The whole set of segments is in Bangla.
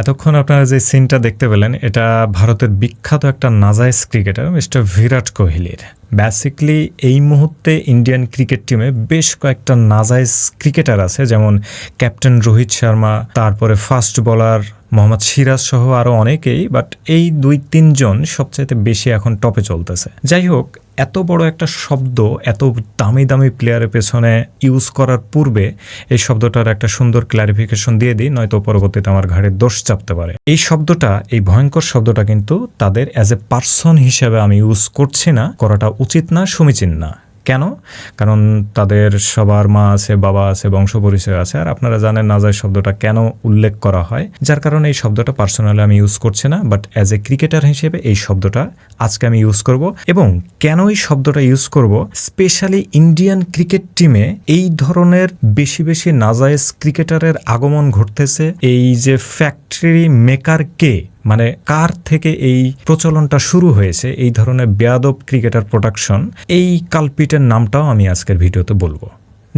এতক্ষণ আপনারা যে সিনটা দেখতে পেলেন, এটা ভারতের বিখ্যাত একটা নাজাইস ক্রিকেটার মিস্টার বিরাট কোহলির। বেসিকলি এই মুহূর্তে ইন্ডিয়ান ক্রিকেট টিমে বেশ কয়েকটা নাজাইস ক্রিকেটার আছে, যেমন ক্যাপ্টেন রোহিত শর্মা, তারপরে ফাস্ট বোলার মোহাম্মদ সিরাজ সহ আরও অনেকেই বাট এই দুই তিনজন সবচাইতে বেশি এখন টপে চলতেছে। যাই হোক, এত বড় একটা শব্দ, এত দামি দামি প্লেয়ারের পেছনে ইউজ করার পূর্বে এই শব্দটার একটা সুন্দর ক্লারিফিকেশন দিয়ে দিই, নয়তো পরবর্তীতে আমার ঘাড়ে দোষ চাপতে পারে। এই শব্দটা, এই ভয়ঙ্কর শব্দটা কিন্তু তাদের অ্যাজ এ পার্সন হিসেবে আমি ইউজ করছি না, করাটা উচিত না, সমীচীন না। কেন? কারণ তাদের সবার মা আছে, বাবা আছে বংশ পরিচয় আছে। আর আপনারা জানেন নাজার শব্দটা কেন উল্লেখ করা হয়? যার কারণে এই শব্দটা পার্সোনালি আমি ইউজ করছি না বাট অ্যাজ এ ক্রিকেটার হিসেবে এই শব্দটা আজকে আমি ইউজ করব। এবং কেন এই শব্দটা ইউজ করব? স্পেশালি ইন্ডিয়ান ক্রিকেট টিমে এই ধরনের বেশি বেশি নাজায়েজ ক্রিকেটারের আগমন ঘটতেছে। এই যে ফ্যাক্টরি মেকার কে মানে কার থেকে এই প্রচলনটা শুরু হয়েছে, এই ধরনের বেয়াদব ক্রিকেটার প্রোডাকশন, এই কালপিটের নামটাও আমি আজকের ভিডিওতে বলব।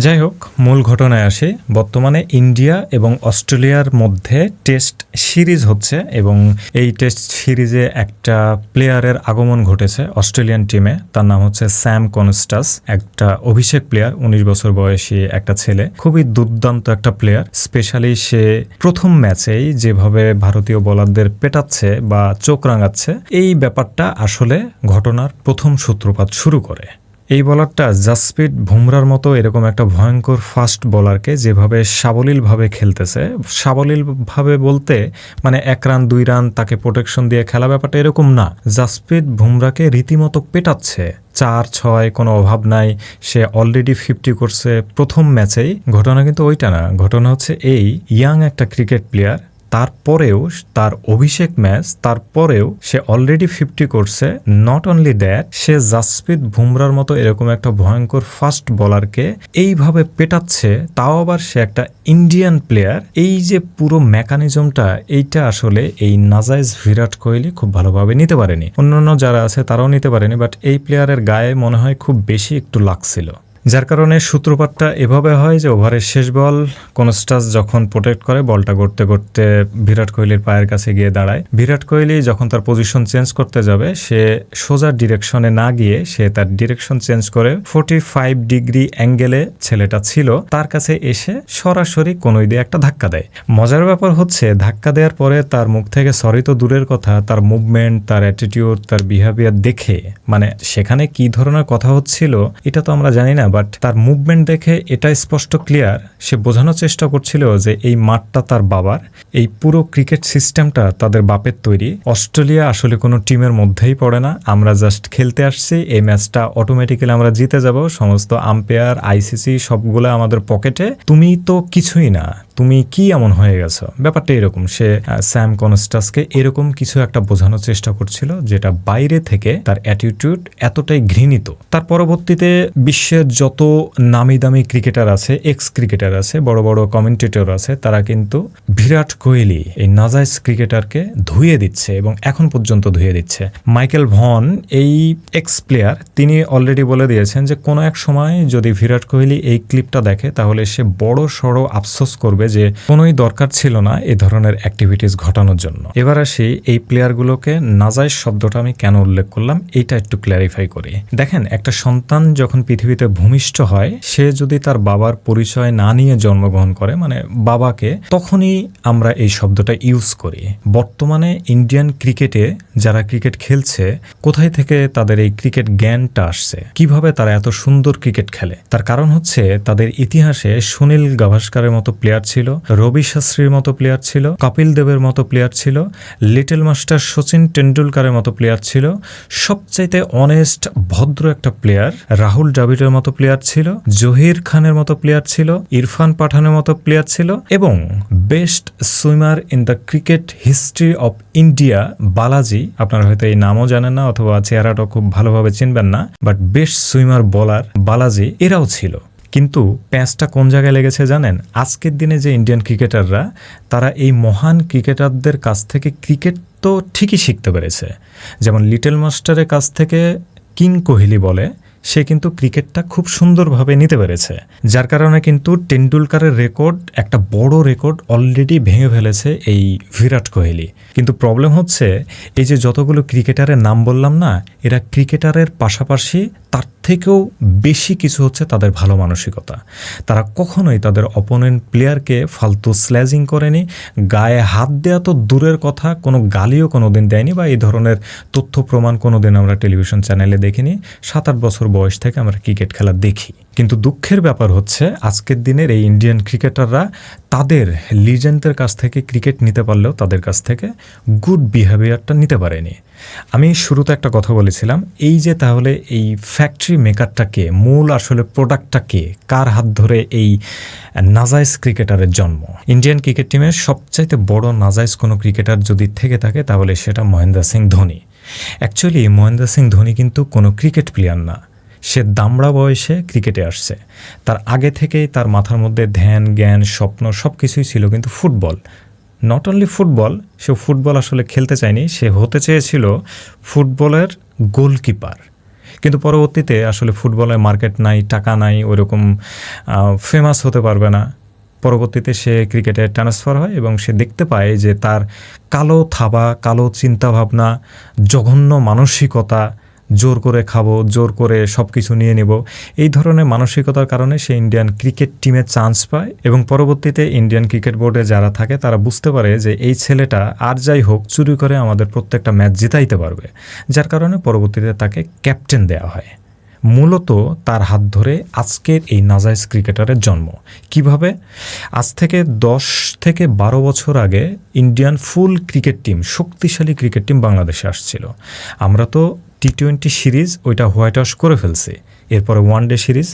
যাই হোক মূল ঘটনায় আসে। বর্তমানে ইন্ডিয়া এবং অস্ট্রেলিয়ার মধ্যে টেস্ট সিরিজ হচ্ছে এবং এই টেস্ট সিরিজে একটা প্লেয়ারের আগমন ঘটেছে অস্ট্রেলিয়ান টিমে। তার নাম হচ্ছে স্যাম কনস্টাস, একটা অভিষেক প্লেয়ার, উনিশ বছর বয়সী একটা ছেলে। খুবই দুর্দান্ত একটা প্লেয়ার, স্পেশালি সে প্রথম ম্যাচেই যেভাবে ভারতীয় বোলারদের পেটাচ্ছে বা চোখ রাঙাচ্ছে, এই ব্যাপারটা আসলে ঘটনার প্রথম সূত্রপাত শুরু করে। এই বলারটা জাসপ্রিট বুমরার মতো এরকম একটা ভয়ঙ্কর ফাস্ট বলারকে যেভাবে সাবলীলভাবে খেলতেছে, সাবলীলভাবে বলতে মানে এক রান, দুই রান তাকে প্রোটেকশন দিয়ে খেলা ব্যাপারটা এরকম না। জাসপ্রিট বুমরাকে রীতিমতো পেটাচ্ছে। চার, ছয়, কোনো অভাব নাই। সে অলরেডি ফিফটি করছে প্রথম ম্যাচেই ঘটনা কিন্তু ওইটা না। ঘটনা হচ্ছে এই ইয়াং একটা ক্রিকেট প্লেয়ার তারপরেও তার অভিষেক ম্যাচ, তারপরেও সে অলরেডি ফিফটি করছে। নট অনলি দ্যাট সে জাসপ্রিত বুমরার মতো এরকম একটা ভয়ঙ্কর ফাস্ট বলারকে এইভাবে পেটাচ্ছে, তাও আবার সে একটা ইন্ডিয়ান প্লেয়ার এই যে পুরো মেকানিজমটা এইটা আসলে এই নাজাইজ বিরাট কোহলি খুব ভালোভাবে নিতে পারেনি। অন্যান্য যারা আছে তারাও নিতে পারেনি বাট এই প্লেয়ারের গায়ে মনে হয় খুব বেশি একটু লাগছিল যার কারণে সূত্রপাতটা এভাবে হয় যে ওভারের শেষ বল কনস্টাস যখন প্রোটেক্ট করে, বলটা করতে করতে বিরাট কোহলির পায়ের কাছে গিয়ে দাঁড়ায়। বিরাট কোহলি যখন তার পজিশন চেঞ্জ করতে যাবে, সে সোজা ডিরেকশনে না গিয়ে সে তার ডিরেকশন চেঞ্জ করে ফোর্টি ফাইভ ডিগ্রি অ্যাঙ্গেলে ছেলেটা ছিল, তার কাছে এসে সরাসরি কোনোই দিয়ে একটা ধাক্কা দেয়। মজার ব্যাপার হচ্ছে, ধাক্কা দেওয়ার পরে তার মুখ থেকে সরি তো দূরের কথা, তার মুভমেন্ট তার অ্যাটিটিউড তার বিহেভিয়ার দেখে মানে সেখানে কি ধরনের কথা হচ্ছিল, এটা তো আমরা জানি না বাট তার মুভমেন্ট দেখে এটা স্পষ্ট ক্লিয়ার সে বোঝানোর চেষ্টা করছিল যে এই মাঠটা তার বাবার। এই পুরো ক্রিকেট সিস্টেমটা তাদের বাপের তৈরি। অস্ট্রেলিয়া আসলে কোনো টিমের মধ্যেই পড়ে না। আমরা জাস্ট খেলতে আসছি। এই ম্যাচটা অটোমেটিক্যালি আমরা জিতে যাব। সমস্ত আম্পায়ার আইসিসি সবগুলো আমাদের পকেটে তুমি তো কিছুই না। তুমি কি এমন হয়ে গেছো? ব্যাপারটা এরকম। সে স্যাম কনস্টাসকে এরকম কিছু একটা বোঝানোর চেষ্টা করছিল, যেটা বাইরে থেকে তার অ্যাটিটিউড এতটাই ঘৃণিত। তার পরবর্তীতে বিশ্বের যত নামি দামি ক্রিকেটার আছে এক্স ক্রিকেটার আছে, বড় বড় কমেন্টেটর আছে, তারা কিন্তু বিরাট কোহলি এই নাজাইজ ক্রিকেটারকে ধুয়ে দিচ্ছে এবং এখন পর্যন্ত ধুয়ে দিচ্ছে। মাইকেল ভন এই এক্স প্লেয়ার তিনি অলরেডি বলে দিয়েছেন যে কোনো এক সময় যদি বিরাট কোহলি এই ক্লিপটা দেখে, তাহলে সে বড় সড়ো আফসোস করবে যে কোনোই দরকার ছিল না এ ধরনের অ্যাক্টিভিটিস ঘটানোর জন্য। এবার আসি এই প্লেয়ারগুলোকে নাজাইজ শব্দটা আমি কেন উল্লেখ করলাম, এইটা একটু ক্ল্যারিফাই করি। দেখেন, একটা সন্তান যখন পৃথিবীতে ভূমিষ্ঠ হয়, সে যদি তার বাবার পরিচয় না নিয়ে জন্মগ্রহণ করে মানে বাবাকে, তখনই আমরা এই শব্দটা ইউজ করি। বর্তমানে ইন্ডিয়ান ক্রিকেটে যারা ক্রিকেট খেলছে, কোথায় থেকে তাদের এই ক্রিকেট জ্ঞানটা আসছে? কীভাবে তারা এত সুন্দর ক্রিকেট খেলে? তার কারণ হচ্ছে, তাদের ইতিহাসে সুনীল গাভাস্কারের মতো প্লেয়ার ছিল, রবি শাস্ত্রীর মতো প্লেয়ার ছিল, কপিল দেবের মতো প্লেয়ার ছিল লিটল মাস্টার সচিন টেন্ডুলকারের মতো প্লেয়ার ছিল, সবচাইতে অনেস্ট ভদ্র একটা প্লেয়ার রাহুল দ্রাবিড়ের মতো প্লেয়ার ছিল, জহির খানের মতো প্লেয়ার ছিল, ইরফান পাঠানের মতো প্লেয়ার ছিল এবং best swimmer in the cricket history of India Balaji, আপনারা হয়তো এই নামও জানেন না অথবা চেহারাটা খুব ভালোভাবে চিনবেন না বাট বেস্ট সুইমার বলার বালাজি এরাও ছিল। কিন্তু প্যাঁচটা কোন জায়গায় লেগেছে জানেন? আজকের দিনে যে ইন্ডিয়ান ক্রিকেটাররা তারা এই মহান ক্রিকেটারদের কাছ থেকে ক্রিকেট তো ঠিকই শিখতে পেরেছে। যেমন লিটল মাস্টারের কাছ থেকে কিং কোহলি বলে সে কিন্তু ক্রিকেটটা খুব সুন্দরভাবে নিতে পেরেছে, যার কারণে কিন্তু টেন্ডুলকারের রেকর্ড, একটা বড় রেকর্ড অলরেডি ভেঙে ফেলেছে এই বিরাট কোহলি। কিন্তু প্রবলেম হচ্ছে, এই যে যতগুলো ক্রিকেটারের নাম বললাম না, এরা ক্রিকেটারের পাশাপাশি তার থেকেও বেশি কিছু হচ্ছে তাদের ভালো মানসিকতা। তারা কখনোই তাদের অপোনেন্ট প্লেয়ারকে ফালতু স্ল্যাজিং করেনি, গায়ে হাত দেওয়া তো দূরের কথা, কোনো গালিও কোনো দিন দেয়নি বা এই ধরনের তথ্য প্রমাণ কোনো দিন আমরা টেলিভিশন চ্যানেলে দেখিনি। সাত আট বছর বয়স থেকে আমরা ক্রিকেট খেলা দেখি। কিন্তু দুঃখের ব্যাপার হচ্ছে, আজকের দিনের এই ইন্ডিয়ান ক্রিকেটাররা তাদের লিজেন্ডদের কাছ থেকে ক্রিকেট নিতে পারলেও তাদের কাছ থেকে গুড বিহেভিয়ারটা নিতে পারেনি। আমি শুরুতে একটা কথা বলেছিলাম, এই যে তাহলে এই ফ্যাক্টরি মেকারটা কে মূল আসলে প্রোডাক্টটা কে কার হাত ধরে এই নাজাইজ ক্রিকেটারের জন্ম? ইন্ডিয়ান ক্রিকেট টিমের সবচাইতে বড় নাজাইজ কোনো ক্রিকেটার যদি থেকে থাকে, তাহলে সেটা মহেন্দ্র সিং ধোনি। অ্যাকচুয়ালি মহেন্দ্র সিং ধোনি কিন্তু কোনো ক্রিকেট প্লেয়ার না। সে দামড়া বয়সে ক্রিকেটে আসছে। তার আগে থেকেই তার মাথার মধ্যে ধ্যান, জ্ঞান, স্বপ্ন সব কিছুই ছিল কিন্তু ফুটবল নট অনলি ফুটবল সে ফুটবল আসলে খেলতে চায়নি, সে হতে চেয়েছিল ফুটবলের গোলকিপার কিন্তু পরবর্তীতে আসলে ফুটবলের মার্কেট নাই, টাকা নাই, ওইরকম ফেমাস হতে পারবে না। পরবর্তীতে সে ক্রিকেটে ট্রান্সফার হয় এবং সে দেখতে পায় যে তার কালো থাবা, কালো চিন্তাভাবনা, জঘন্য মানসিকতা জোর করে খাব, জোর করে সব কিছু নিয়ে নেব। এই ধরনের মানসিকতার কারণে সে ইন্ডিয়ান ক্রিকেট টিমে চান্স পায় এবং পরবর্তীতে ইন্ডিয়ান ক্রিকেট বোর্ডে যারা থাকে, তারা বুঝতে পারে যে এই ছেলেটা আর যাই হোক, চুরি করে আমাদের প্রত্যেকটা ম্যাচ জিতাইতে পারবে। যার কারণে পরবর্তীতে তাকে ক্যাপ্টেন দেওয়া হয়। মূলত তার হাত ধরে আজকের এই নাজাইজ ক্রিকেটারের জন্ম। কীভাবে? আজ থেকে দশ থেকে বারো বছর আগে ইন্ডিয়ান ফুল ক্রিকেট টিম শক্তিশালী ক্রিকেট টিম বাংলাদেশে আসছিল। আমরা তো টি টোয়েন্টি সিরিজ ওইটা হোয়াইট হাউস করে ফেলছে। এরপরে one day series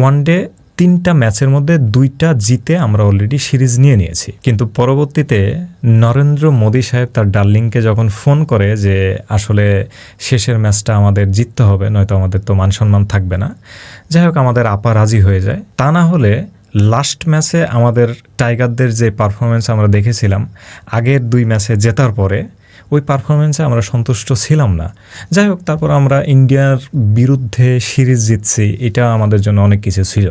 one day তিনটা ম্যাচের মধ্যে দুইটা জিতে আমরা অলরেডি সিরিজ নিয়ে নিয়েছি। কিন্তু পরবর্তীতে নরেন্দ্র মোদী সাহেব তার ডার্লিংকে যখন ফোন করে যে আসলে শেষের ম্যাচটা আমাদের জিততে হবে, নয়তো আমাদের তো মান সম্মান থাকবে না, যাই হোক আমাদের আপা রাজি হয়ে যায়। তা না হলে লাস্ট ম্যাচে আমাদের টাইগারদের যে পারফরমেন্স আমরা দেখেছিলাম, আগের দুই ম্যাচে জেতার পরে ওই পারফরমেন্সে আমরা সন্তুষ্ট ছিলাম না। যাই হোক, তারপর আমরা ইন্ডিয়ার বিরুদ্ধে সিরিজ জিতছি, এটা আমাদের জন্য অনেক কিছু ছিল।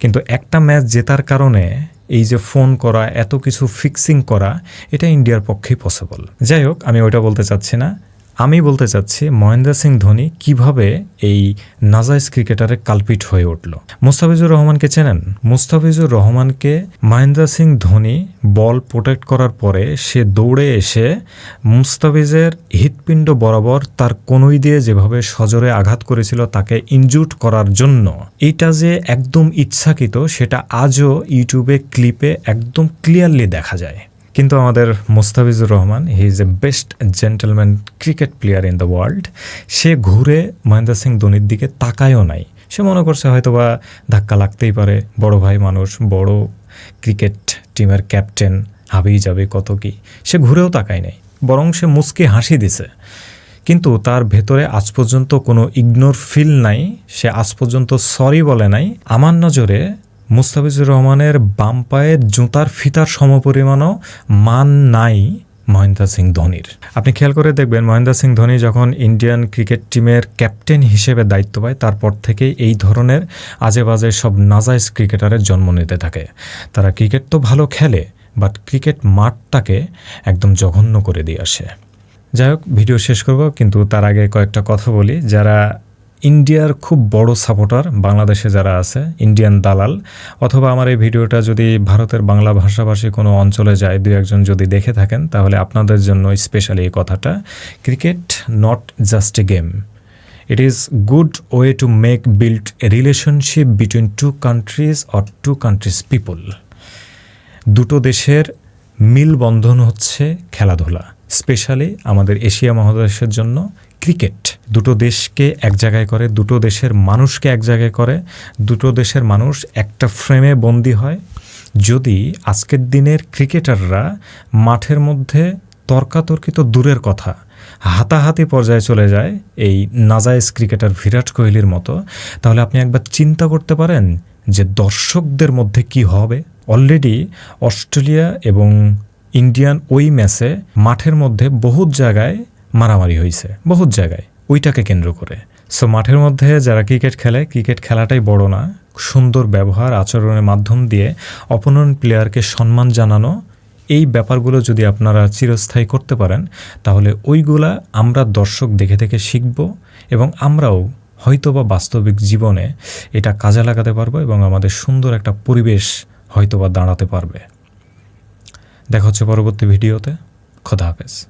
কিন্তু একটা ম্যাচ জেতার কারণে এই যে ফোন করা, এত কিছু ফিক্সিং করা, এটা ইন্ডিয়ার পক্ষেই পসিবল যাই হোক, আমি ওইটা বলতে চাচ্ছি না। আমি বলতে চাচ্ছি, মহেন্দ্র সিং ধোনি কীভাবে এই নাজাইজ ক্রিকেটারে কালপিট হয়ে উঠল? মুস্তাফিজুর রহমানকে চেনেন? মুস্তাফিজুর রহমানকে মহেন্দ্র সিং ধোনি বল প্রোটেক্ট করার পরে সে দৌড়ে এসে মুস্তাফিজের হৃৎপিণ্ড বরাবর তার কনুই দিয়ে যেভাবে সজরে আঘাত করেছিল তাকে ইনজুট করার জন্য, এটা যে একদম ইচ্ছাকৃত সেটা আজও ইউটিউবে ক্লিপে একদম ক্লিয়ারলি দেখা যায়। কিন্তু আমাদের Mustafizur Rahman he is a best gentleman cricket player in the world সে ঘুরে মহেন্দ্র সিং ধোনির দিকে তাকায়ও নাই। সে মনে করছে হয়তো বা ধাক্কা লাগতেই পারে। বড় ভাই মানুষ, বড় ক্রিকেট টিমের ক্যাপ্টেন হাবেই যাবে কত কি। সে ঘুরেও তাকায় নাই, বরং সে মুসকে হাসি দিছে। কিন্তু তার ভেতরে আজ পর্যন্ত কোনো ইগনোর ফিল নাই। সে আজ পর্যন্ত সরি বলে নাই। আমার নজরে মুস্তাফিজুর রহমানের বাম পায়ের জুতার ফিতার সমপরিমাণও মান নাই মহেন্দ্র সিং ধোনির। আপনি খেয়াল করে দেখবেন মহেন্দ্র সিং ধোনি যখন ইন্ডিয়ান ক্রিকেট টিমের ক্যাপ্টেন হিসেবে দায়িত্ব পায়, তারপর থেকে এই ধরনের আজে বাজে সব নাজাইজ ক্রিকেটারের জন্ম নিতে থাকে। তারা ক্রিকেট তো ভালো খেলে, বাট ক্রিকেট মাঠটাকে একদম জঘন্য করে দিয়ে আসে। যাই হোক, ভিডিও শেষ করব, কিন্তু তার আগে কয়েকটা কথা বলি। যারা ইন্ডিয়ার খুব বড় সাপোর্টার বাংলাদেশে যারা আছে, ইন্ডিয়ান দালাল, অথবা আমার এই ভিডিওটা যদি ভারতের বাংলা ভাষাভাষী কোনো অঞ্চলে যায়, দু একজন যদি দেখে থাকেন, তাহলে আপনাদের জন্য স্পেশালি এই কথাটা cricket not just a game it is good way to make build relationship between two countries or two countries people দুটো দেশের মিলবন্ধন হচ্ছে খেলাধুলা স্পেশালি আমাদের এশিয়া মহাদেশের জন্য ক্রিকেট। দুটো দেশকে এক জায়গায় করে, দুটো দেশের মানুষকে এক জায়গায় করে, দুটো দেশের মানুষ একটা ফ্রেমে বন্দি হয়। যদি আজকের দিনের ক্রিকেটাররা মাঠের মধ্যে তর্কাতর্কিত দূরের কথা, হাতাহাতি পর্যায়ে চলে যায় এই নাজাইজ ক্রিকেটার বিরাট কোহলির মতো, তাহলে আপনি একবার চিন্তা করতে পারেন যে দর্শকদের মধ্যে কি হবে। অলরেডি অস্ট্রেলিয়া এবং ইন্ডিয়ান ওই ম্যাচে মাঠের মধ্যে বহুত জায়গায় মারামারি হয়েছে বহুত জায়গায়। ওইটাকে কেন্দ্র করে। সো মাঠের মধ্যে যারা ক্রিকেট খেলে, ক্রিকেট খেলাটাই বড় না, সুন্দর ব্যবহার, আচরণের মাধ্যম দিয়ে অপোনেন্ট প্লেয়ারকে সম্মান জানানো, এই ব্যাপারগুলো যদি আপনারা চিরস্থায়ী করতে পারেন, তাহলে ওইগুলা আমরা দর্শক দেখে দেখে শিখব এবং আমরাও হয়তোবা বাস্তবিক জীবনে এটা কাজে লাগাতে পারব এবং আমাদের সুন্দর একটা পরিবেশ হয়তোবা দাঁড়াতে পারবে। দেখা হচ্ছে পরবর্তী ভিডিওতে। খোদা হাফেজ।